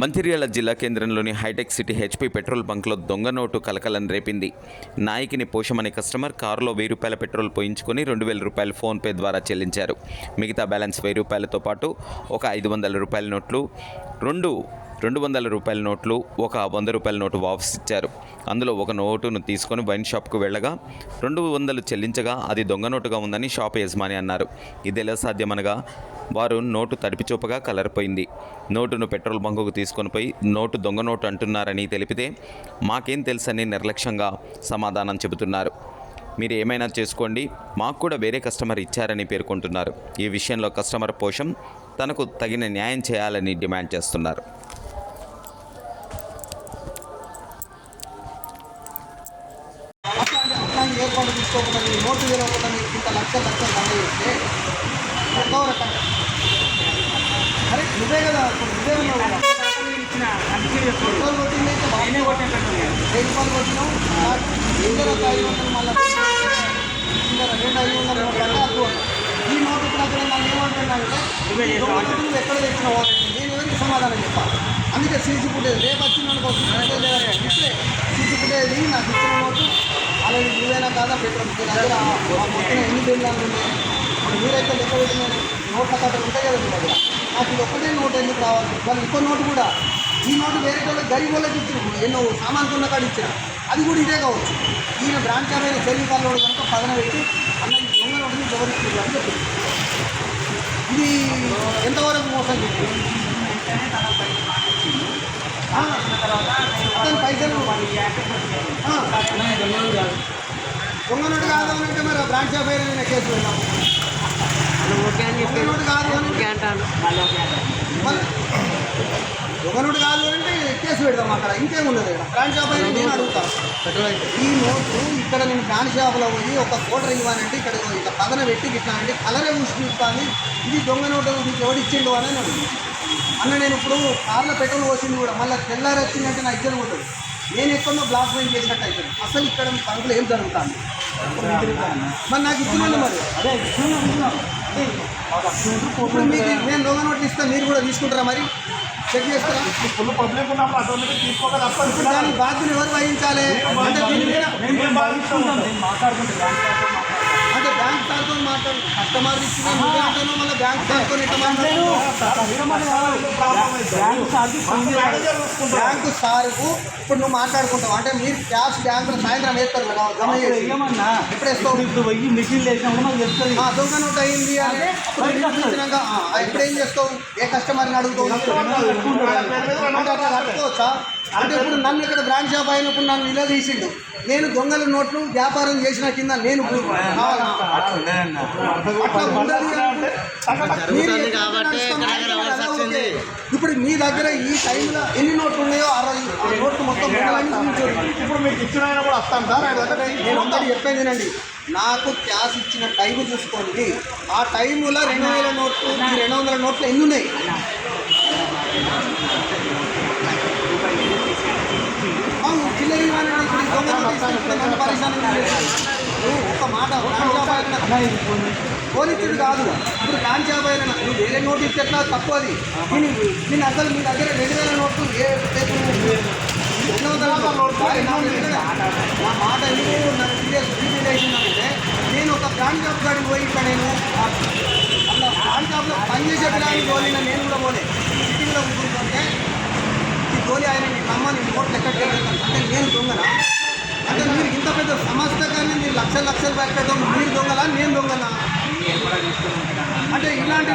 మంచిర్యాల జిల్లా కేంద్రంలోని hitech city HP petrol బంక్లో దొంగ నోటు కలకలం రేపింది. నాయకిని పోషమనే కస్టమర్ కారులో వెయ్యి రూపాయల పెట్రోల్ పోయించుకొని రెండు వేల రూపాయలు ఫోన్పే ద్వారా చెల్లించారు. మిగతా బ్యాలెన్స్ వెయ్యి రూపాయలతో పాటు ఒక ఐదు వందల రూపాయల నోట్లు రెండు రెండు వందల రూపాయల నోట్లు ఒక వంద రూపాయల నోటు వాపస్ ఇచ్చారు. అందులో ఒక నోటును తీసుకొని వైన్ షాప్కు వెళ్ళగా రెండు వందలు చెల్లించగా అది దొంగ నోటుగా ఉందని షాప్ యజమాని అన్నారు. ఇది ఎలా సాధ్యమనగా వారు నోటు తడిపిచూపగా కలరిపోయింది నోటును పెట్రోల్ బంకుకు తీసుకొని పోయి నోటు దొంగ నోటు అంటున్నారని తెలిపితే మాకేం తెలుసని నిర్లక్ష్యంగా సమాధానం చెబుతున్నారు. మీరు ఏమైనా చేసుకోండి మాకు కూడా వేరే కస్టమర్ ఇచ్చారని పేర్కొంటున్నారు. ఈ విషయంలో కస్టమర్ పోషం తనకు తగిన న్యాయం చేయాలని డిమాండ్ చేస్తున్నారు. ఏర్పాటు తీసుకోకుండా మీరు నోటు తెరవకుండా మీరు ఇంత లక్షలు లక్షలు దండ చేస్తే అరే నువ్వే కదా నువ్వే ఉన్నావు పెట్రోల్ కొట్టింది అయితే బాగానే వెయ్యి రూపాయలు ఇందరూ ఒక ఐదు వందలు మళ్ళీ ఇందరూ రెండు ఐదు వందలు అద్దు. ఈ నోటు అక్కడ నన్ను ఏమంటున్నానంటే నువ్వు ఎక్కడ తెచ్చినావు నేను ఎవరికి సమాధానం చెప్పాలి అందుకే సీసీ ఫుటేజ్ రేపు వచ్చింది అనుకో సీసీ ఫుటేజ్ లేదా ఇట్లే సీసీ ఫుటేజ్ నాకు ఇచ్చిన నోటు ఆల్రెడీ ఇరవైనా కాదా పెట్రోల్ మొత్తం ఎన్ని బిల్లు ఉన్నాయి ఇప్పుడు మీరైతే లెక్క పెట్టిన నోట్ల కట్టలు ఉంటాయి కదా మీ దగ్గర నాకు ఇది ఒక్కటే నోట్ ఎందుకు రావాలి వాళ్ళు ఇంకో నోటు కూడా ఈ నోటు వేరే వాళ్ళకి గరీబ్ వాళ్ళకి ఇచ్చిన ఎన్నో సామాన్ కొన్న కాడ ఇచ్చిన అది కూడా ఇదే కావచ్చు ఈయన బ్రాంచ్ అయిన చెల్లి వాళ్ళు కనుక పదన పెట్టి అన్న ఈ ఉంటుంది నోటుని అని చెప్పింది ఇది ఎంతవరకు మోసం చెప్పింది ఆ, కాదు అని అంటే మరి బ్రాంచ్ ఆఫ్ అయిన కేసు వెళ్ళాము దొంగ నోటు కాదు అని మళ్ళీ దొంగనుడు కాదు అంటే కేసు పెడదాం అక్కడ ఇంకేమున్నది ఇక్కడ బ్రాంచ్ షాప్ నేను అడుగుతాను ఈ నోటు ఇక్కడ నేను బ్రాంచ్ షాప్లో పోయి ఒక కోటర్ ఇవ్వాలంటే ఇక్కడ ఇట్లా పదన పెట్టి ఇట్లా అంటే కలరే చూసుకుంటాను ఇది దొంగ నోటు మీకు ఎవరు ఇచ్చిండు అని అన్న నేను ఇప్పుడు కార్లో పెట్రోల్ పోసింది కూడా. మళ్ళీ తెల్లారి వచ్చిందంటే నా ఇద్దరు ఉంటుంది నేను ఎక్కడో బ్లాక్ మెయిన్ చేసినట్టు అయిపోయింది. అసలు ఇక్కడ మీ బంకులో ఏం జరుగుతుంది? మరి నాకు ఇచ్చినండి మరి. అదే ఇప్పుడు మీకు నేను దొంగ నోట్లు ఇస్తే మీరు కూడా తీసుకుంటారా మరి? చెక్ చేస్తారా ఫుల్ పబ్లిక్ ఉన్నప్పుడు బాధ్యత ఎవరు వహించాలి? అంటే దీని మీద బ్యాంక్ సార్తో మాట్లాడు కస్టమర్ ఇచ్చిన మళ్ళీ బ్యాంక్ సార్తో ఇట్లా బ్యాంకు సార్కు ఇప్పుడు నువ్వు మాట్లాడుకుంటావు అంటే మీరు క్యాష్ బ్యాంకులో సాయంత్రం వేస్తారు కదా జమ ఎప్పుడు వేస్తావు ఇప్పుడు పోయి మిషన్ వేసినప్పుడు మాకు చెప్తుంది ఆ, దొంగ నోట్ అయింది ఆ, ఇప్పుడు ఏం చేస్తావు ఏ కస్టమర్ని అడుగుతావు అంటే అట్లా కట్టుకోవచ్చా అంటే ఇప్పుడు నన్ను ఇక్కడ బ్రాంచ్ షాప్ అయినప్పుడు నన్ను ఇలా తీసిండు నేను దొంగల నోట్లు వ్యాపారం చేసిన కింద నేను? అట్లా ఉండదు ఓకే. ఇప్పుడు మీ దగ్గర ఈ టైంలో ఎన్ని నోట్లు ఉన్నాయో అరవై ఆ నోట్లు మొత్తం ఇప్పుడు మీకు ఇచ్చిన ఆయన కూడా వస్తాం సార్. ఆయన దగ్గర నేను ఒకటి చెప్పేది వినండి. నాకు క్యాష్ ఇచ్చిన టైం చూసుకోండి. ఆ టైంలో రెండు వేల నోట్లు ఈ రెండు వందల నోట్లు ఎన్ని ఉన్నాయి? ఒక్క మాట పోలీసుడు కాదు ఇప్పుడు షాప్ అయినా నువ్వు వేరే నోటు ఇస్తే ఎట్లా తప్పు అది నేను అసలు మీ దగ్గర రెండు వేల నోట్లు ఏ నా మాట ఎందుకు నాకు సీరియస్ అంటే నేను ఒక బ్రాండ్ షాప్ కాడికి పోయి ఇక్కడ నేను అట్లా బ్రాండ్ షాప్లో పనిచేసే పిల్లలు పోలిన నేను కూడా పోలే సిటీలో కూర్చుంటే ఈ గోలి ఆయన నీ నమ్మని నోట్లు ఎక్కడ అంటే నేను దొంగనా